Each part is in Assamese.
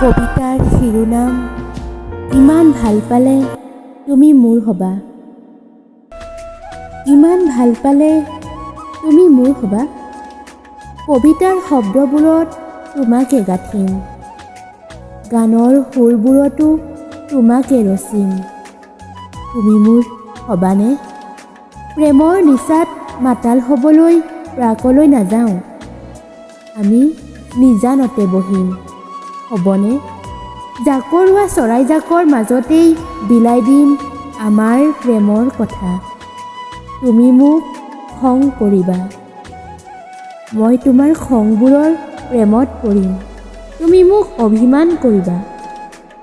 কবিতাৰ শিৰোনাম ইমান ভাল পালে তুমি মোৰ হ'বা। ইমান ভাল পালে তুমি মোৰ হ'বা? কবিতাৰ শব্দবোৰত তোমাকে গাঁঠিম। গানৰ সুৰবোৰতো তোমাকে ৰচিম। তুমি মোৰ হ'বানে? প্ৰেমৰ নিচাত মাতাল হ'বলৈ প্ৰাকলৈ নাযাওঁ। আমি নিজানতে বহিম। হ'বনে জাকৰুৱা চৰাইজাকৰ মাজতেই বিলাই দিম আমাৰ প্ৰেমৰ কথা। তুমি মোক খং কৰিবা। মই তোমাৰ খংবোৰৰ প্ৰেমত পৰিম। তুমি মোক অভিমান কৰিবা।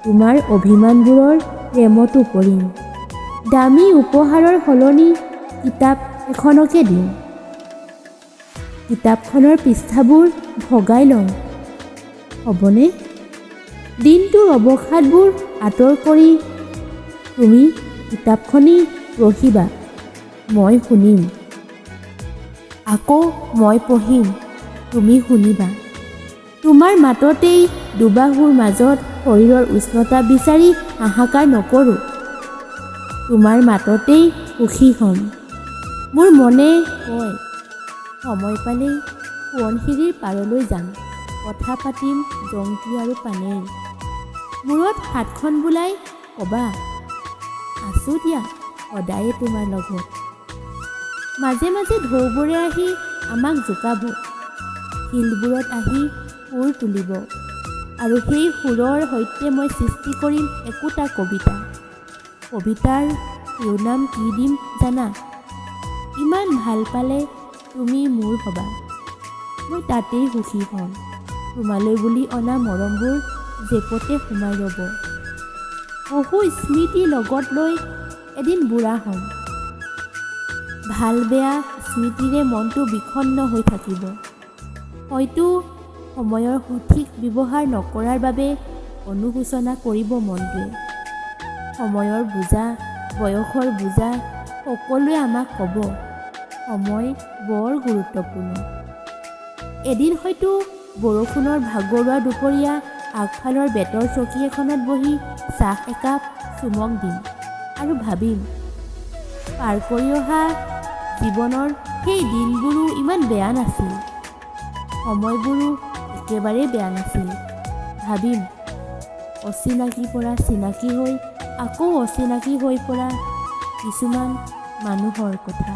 তোমাৰ অভিমানবোৰৰ প্ৰেমতো পৰিম। দামী উপহাৰৰ সলনি কিতাপ এখনকে দিম। কিতাপখনৰ পৃষ্ঠাবোৰ ভগাই লওঁ। হ'বনে? দিনটোৰ অৱসাদবোৰ আঁতৰ কৰি তুমি কিতাপখনি পঢ়িবা। মই শুনিম। আকৌ মই পঢ়িম। তুমি শুনিবা। তোমাৰ মাততেই দুবাহুৰ মাজত শৰীৰৰ উষ্ণতা বিচাৰি হাহাকাৰ নকৰোঁ। তোমাৰ মাততেই সুখী হ'ম। মোৰ মনে কয় সময় পালেই সোৱণশিৰিৰ পাৰলৈ যাম। কথা পাতিম জংকী আৰু পানেই মূৰত হাতখন বোলাই ক'বা আছোঁ দিয়া সদায়ে তোমাৰ লগত। মাজে মাজে ঢৌবোৰে আহি আমাক জোকাব। শিলবোৰত আহি সুৰ তুলিব। আৰু সেই সুৰৰ সৈতে মই সৃষ্টি কৰিম একোটা কবিতা। কবিতাৰ শিৰোনাম কি দিম জানা? ইমান ভাল পালে তুমি মোৰ হ'বা। মই তাতেই সুখী হ'ম। তোমালৈ বুলি অনা মৰমবোৰ জেপতে সোমাই ৰ'ব। বহু স্মৃতি লগত লৈ এদিন বুঢ়া হ'ম। ভাল বেয়া স্মৃতিৰে মনটো বিষণ্ণ হৈ থাকিব। হয়তো সময়ৰ সঠিক ব্যৱহাৰ নকৰাৰ বাবে অনুশোচনা কৰিব মনটোৱে সময়ৰ বুজা বয়সৰ বুজা সকলোৱে আমাক ক'ব সময় বৰ গুৰুত্বপূৰ্ণ। এদিন হয়তো বৰষুণৰ ভাগৰুৱা দুপৰীয়া আগফালৰ বেতৰ চকী এখনত বহি চাহ একাপ চুমক দিম আৰু ভাবিম পাৰ কৰি অহা জীৱনৰ সেই দিনবোৰো ইমান বেয়া নাছিল। সময়বোৰো একেবাৰে বেয়া নাছিল। ভাবিম অচিনাকিৰ পৰা চিনাকি হৈ আকৌ অচিনাকি হৈ পৰা কিছুমান মানুহৰ কথা।